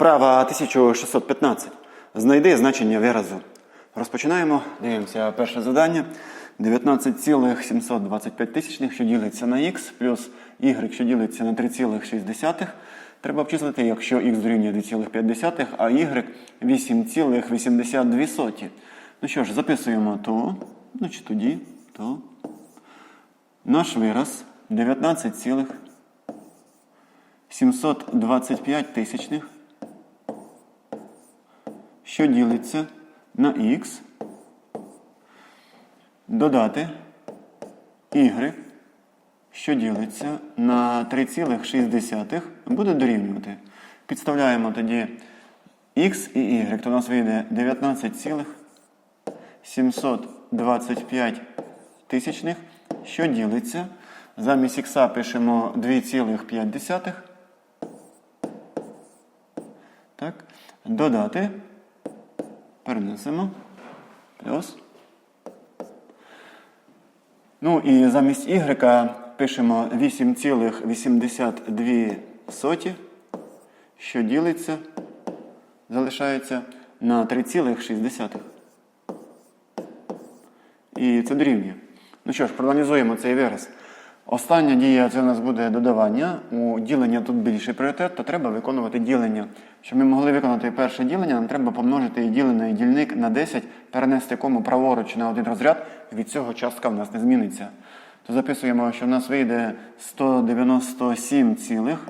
Вправа 1615. Знайди значення виразу. Розпочинаємо. Дивимося перше завдання. 19,725 тисячних, що ділиться на х, плюс y, що ділиться на 3,6. Треба обчислити, якщо х дорівнює 2,5, а y 8,82. Ну що ж, записуємо то, ну тоді, то. Наш вираз 19,725 тисячних, що ділиться на х, додати y, що ділиться на 3,6, буде дорівнювати. Підставляємо тоді х і y, то у нас вийде 19,725 тисячних, що ділиться. Замість х пишемо 2,5. Так. Додати. Перенесемо. Плюс. Ну і замість y пишемо 8,82, що ділиться, залишається на 3,6. І це дорівнює. Ну що ж, проаналізуємо цей вираз. Остання дія це у нас буде додавання. У ділення тут більший пріоритет, то треба виконувати ділення. Щоб ми могли виконати перше ділення, нам треба помножити і ділений дільник на 10, перенести кому праворуч на один розряд, від цього частка в нас не зміниться. То записуємо, що в нас вийде 197 цілих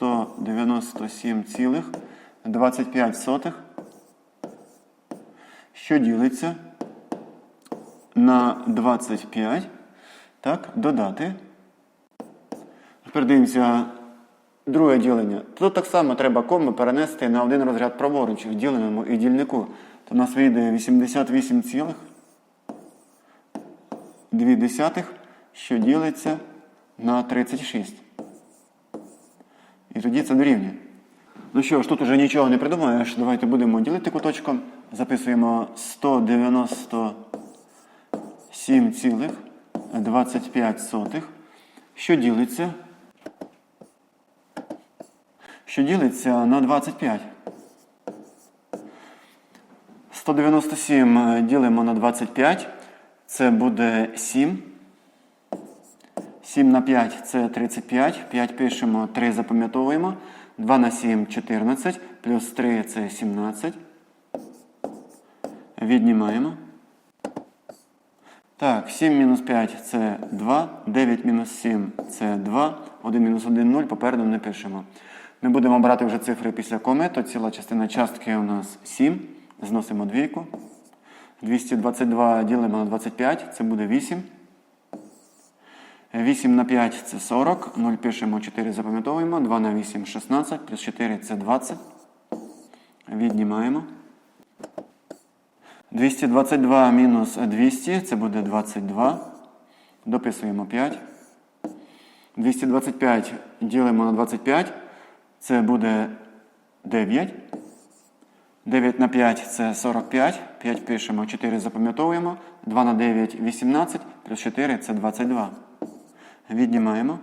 197,25, що ділиться на 25. Так, додати. Тепер дивимося друге ділення. Тут так само треба кому перенести на один розряд праворуч в діленому і дільнику. То у нас вийде 88,2, що ділиться на 36. І тоді це дорівнює. Ну що ж, тут уже нічого не придумаєш. Давайте будемо ділити куточком. Записуємо 197,25, що ділиться. Що ділиться на 25. 197 ділимо на 25. Це буде 7. 7 на 5 це 35. 5 пишемо, 3 запам'ятовуємо. 2 на 7 14. Плюс 3 це 17. Віднімаємо. Так, 7 мінус 5 це 2. 9 мінус 7 це 2. 1 мінус 1 0. Попереду не пишемо. Ми будемо брати вже цифри після коми, то ціла частина частки у нас 7. Зносимо двійку. 222 ділимо на 25, це буде 8. 8 на 5 це 40. 0 пишемо, 4 запам'ятовуємо. 2 на 8 16, плюс 4 це 20. Віднімаємо. 222 мінус 200, це буде 22. Дописуємо 5. 225 ділимо на 25, це буде 9. 9 на 5 це 45. 5 пишемо, 4 запам'ятовуємо. 2 на 9 18, плюс 4 це 22. Віднімаємо.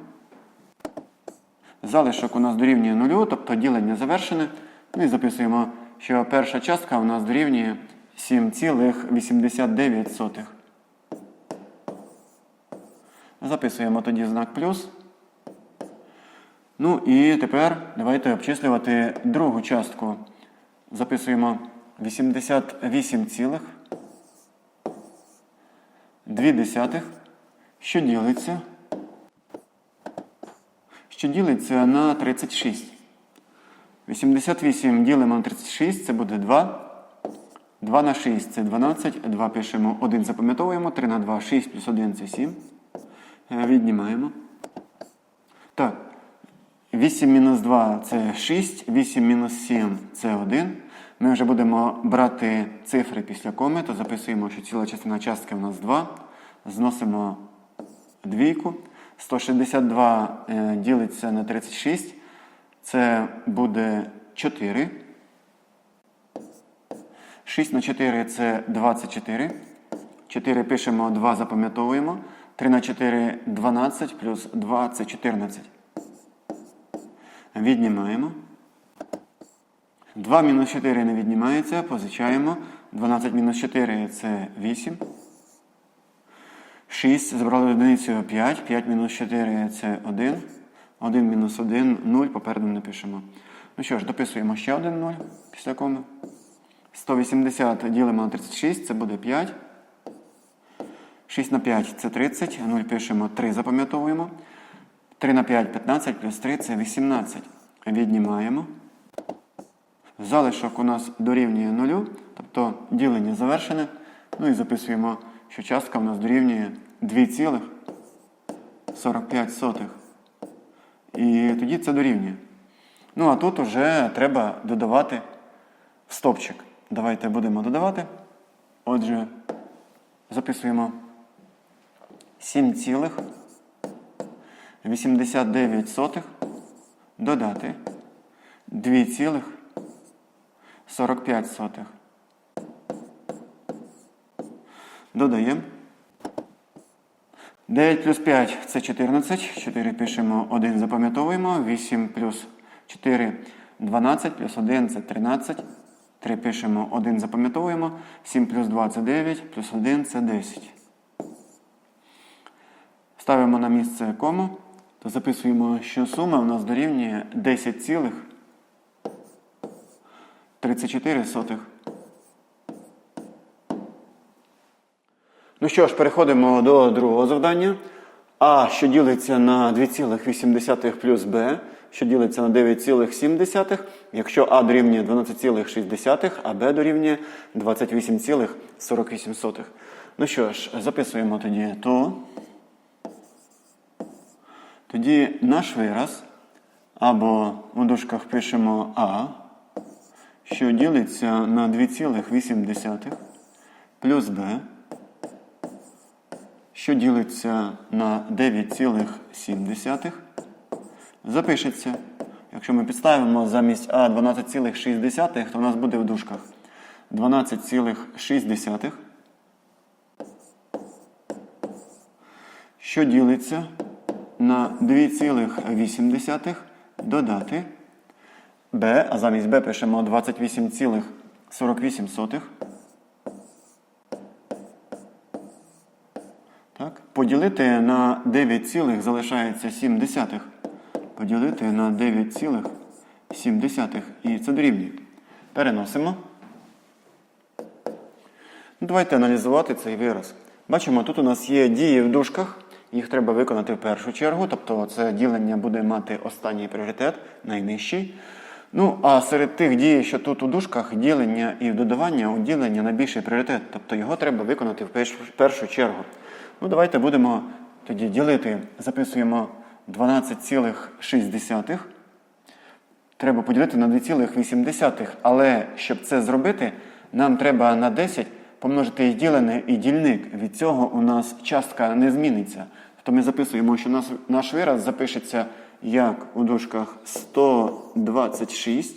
Залишок у нас дорівнює 0, тобто ділення завершене. Ну і записуємо, що перша частка у нас дорівнює 7,89. Записуємо тоді знак плюс. Ну і тепер давайте обчислювати другу частку. Записуємо 88 цілих 2 десятих, що ділиться, що ділиться на 36. 88 ділимо на 36, це буде 2. 2 на 6 це 12. 2 пишемо 1 запам'ятовуємо. 3 на 2 6 плюс 1 це 7. Е, Віднімаємо. Так. 8 мінус 2 це 6, 8 мінус 7 це 1. Ми вже будемо брати цифри після коми, то записуємо, що ціла частина частки у нас 2. Зносимо двійку. 162 е, ділиться на 36. Це буде 4. 6 на 4 це 24. 4 пишемо, 2 запам'ятовуємо. 3 на 4 12 плюс 2 це 14. Віднімаємо. 2 мінус 4 не віднімається, позичаємо. 12 мінус 4 це 8. 6. Забрали одиницю 5. 5 мінус 4 це 1. 1 мінус 1 0. Попереду не пишемо. Ну що ж, дописуємо ще один 0 після коми. 180 ділимо на 36, це буде 5. 6 на 5 це 30. 0 пишемо 3, запам'ятовуємо. 3 на 5 15 плюс 3 це 18. Віднімаємо. Залишок у нас дорівнює 0, тобто ділення завершене. Ну і записуємо, що частка у нас дорівнює 2,45. І тоді це дорівнює. Ну, а тут вже треба додавати стопчик. Давайте будемо додавати. Отже, записуємо 7,89 додати 2,45. Додаємо. 9 плюс 5 це 14. 4 пишемо 1, запам'ятовуємо. 8 плюс 4 12, плюс 1 це 13. 3 пишемо 1, запам'ятовуємо. 7 плюс 2 це 9, плюс 1 це 10. Ставимо на місце кому, то записуємо, що сума у нас дорівнює 10,34. Ну що ж, переходимо до другого завдання. А, що ділиться на 2,8 плюс Б, що ділиться на 9,7, якщо А дорівнює 12,6, а Б дорівнює 28,48. Ну що ж, записуємо тоді то. Тоді наш вираз, або у дужках пишемо А, що ділиться на 2,8 плюс Б, що ділиться на 9,7, запишеться. Якщо ми підставимо замість А 12,6, то у нас буде в дужках 12,6, що ділиться на 2,8 додати b, а замість b пишемо 28,48. Так. Поділити на 9, цілих залишається 7 десятих. Поділити на 9,7. І це дорівнює. Переносимо. Ну, Давайте аналізувати цей вираз. Бачимо, тут у нас є дії в дужках. Їх треба виконати в першу чергу, тобто це ділення буде мати останній пріоритет, найнижчий. Ну, а серед тих дій, що тут у дужках, ділення і додавання, у ділення найбільший пріоритет. Тобто його треба виконати в першу чергу. Ну, давайте будемо тоді ділити. Записуємо 12,6. Треба поділити на 2,8. Але щоб це зробити, нам треба на 10 помножити і ділене, і дільник. Від цього у нас частка не зміниться. То ми записуємо, що наш, наш вираз запишеться як у дужках 126,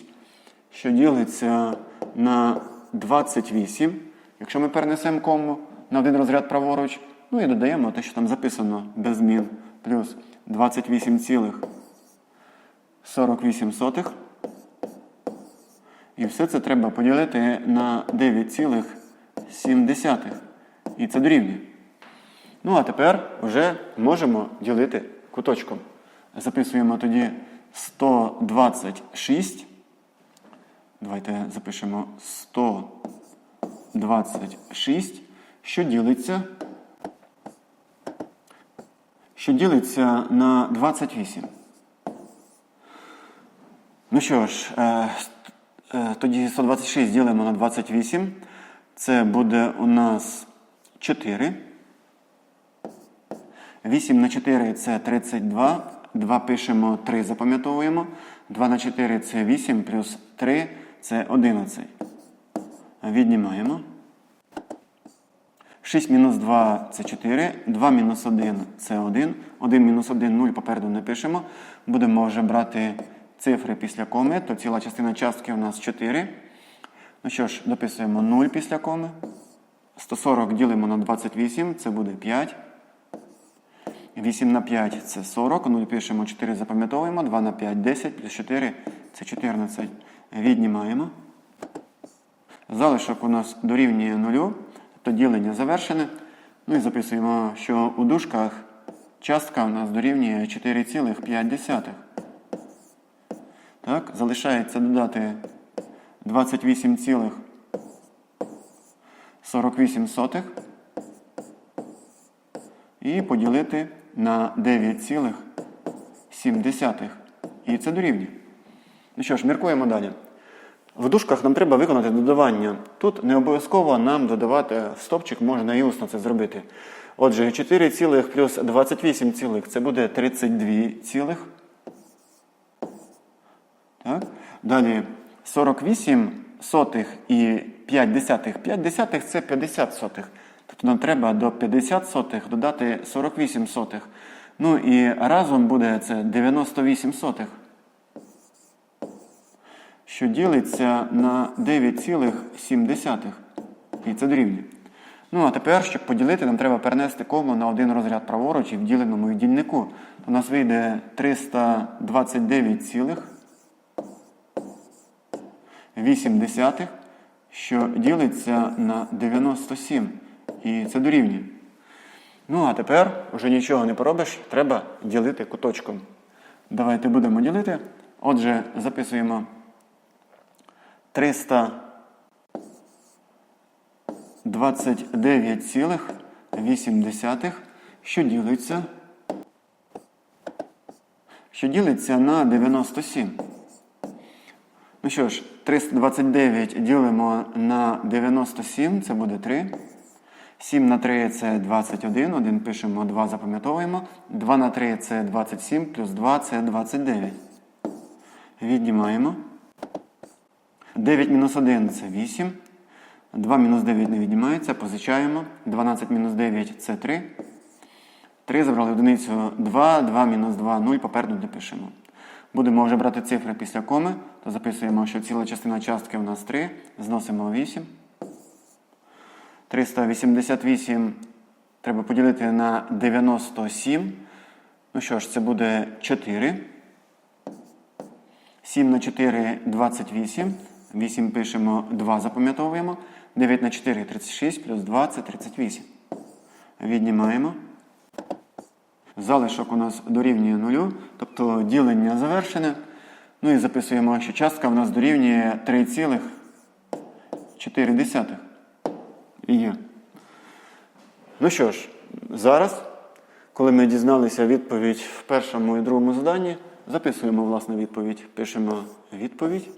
що ділиться на 28. Якщо ми перенесемо кому на один розряд праворуч, ну і додаємо те, що там записано без змін, плюс 28,48. І все це треба поділити на 9,7. І це дорівнює. Ну, а тепер вже можемо ділити куточком. Записуємо тоді 126. Давайте запишемо 126, що ділиться. Що ділиться на 28. Ну що ж, е, е, тоді 126 ділимо на 28. Це буде у нас 4. 8 на 4 це 32. 2 пишемо 3, запам'ятовуємо. 2 на 4 це 8, плюс 3 це 11. Віднімаємо. 6 мінус 2 це 4, 2 мінус 1 це 1, 1 мінус 1 0 попереду напишемо. Будемо вже брати цифри після коми, то ціла частина частки у нас 4. Ну що ж, дописуємо 0 після коми. 140 ділимо на 28, це буде 5. 8 на 5 це 40. 0 пишемо 4, запам'ятовуємо. 2 на 5 10, плюс 4 це 14. Віднімаємо. Залишок у нас дорівнює 0 то ділення завершене. Ну і записуємо, що у дужках частка у нас дорівнює 4,5. Так, Залишається додати 28,48 і поділити на 9,7. І це дорівнює. Ну що ж, міркуємо далі. В дужках нам треба виконати додавання. Тут не обов'язково нам додавати в стопчик, можна і усно це зробити. Отже, 4 цілих плюс 28 цілих це буде 32 цілих. Так? Далі 48 сотих і 5 десятих. 5 десятих це 50 сотих. Тобто нам треба до 50 сотих додати 48 сотих. Ну і разом буде це 98 сотих що ділиться на 9,7. І це дорівнює. Ну, а тепер, щоб поділити, нам треба перенести кому на один розряд праворуч і в діленому дільнику. У нас вийде 329,8, що ділиться на 97. І це дорівнює. Ну, а тепер вже нічого не поробиш, треба ділити куточком. Давайте будемо ділити. Отже, записуємо 329,8, що ділиться, що ділиться на 97. Ну що ж, 329 ділимо на 97, це буде 3. 7 на 3 це 21, 1 пишемо, 2 запам'ятовуємо. 2 на 3 це 27, плюс 2 це 29. Віднімаємо. 9 мінус 1 це 8. 2 мінус 9 не віднімається, позичаємо. 12 мінус 9 це 3. 3 забрали одиницю 2, 2 мінус 2, 0, попереду не пишемо. Будемо вже брати цифри після коми, то записуємо, що ціла частина частки у нас 3, зносимо 8. 388 треба поділити на 97. Ну що ж, це буде 4. 7 на 4 28. 8 пишемо, 2 запам'ятовуємо. 9 на 4 36, плюс 2 це 38. Віднімаємо. Залишок у нас дорівнює 0, тобто ділення завершене. Ну і записуємо, що частка у нас дорівнює 3,4. Є. Ну що ж, зараз, коли ми дізналися відповідь в першому і другому заданні, записуємо власне відповідь. Пишемо відповідь.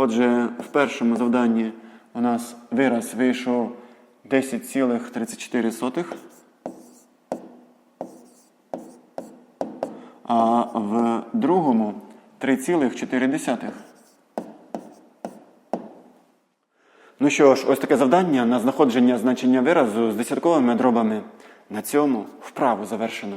Отже, в першому завданні у нас вираз вийшов 10,34. А в другому 3,4. Ну що ж, ось таке завдання на знаходження значення виразу з десятковими дробами. На цьому вправу завершено.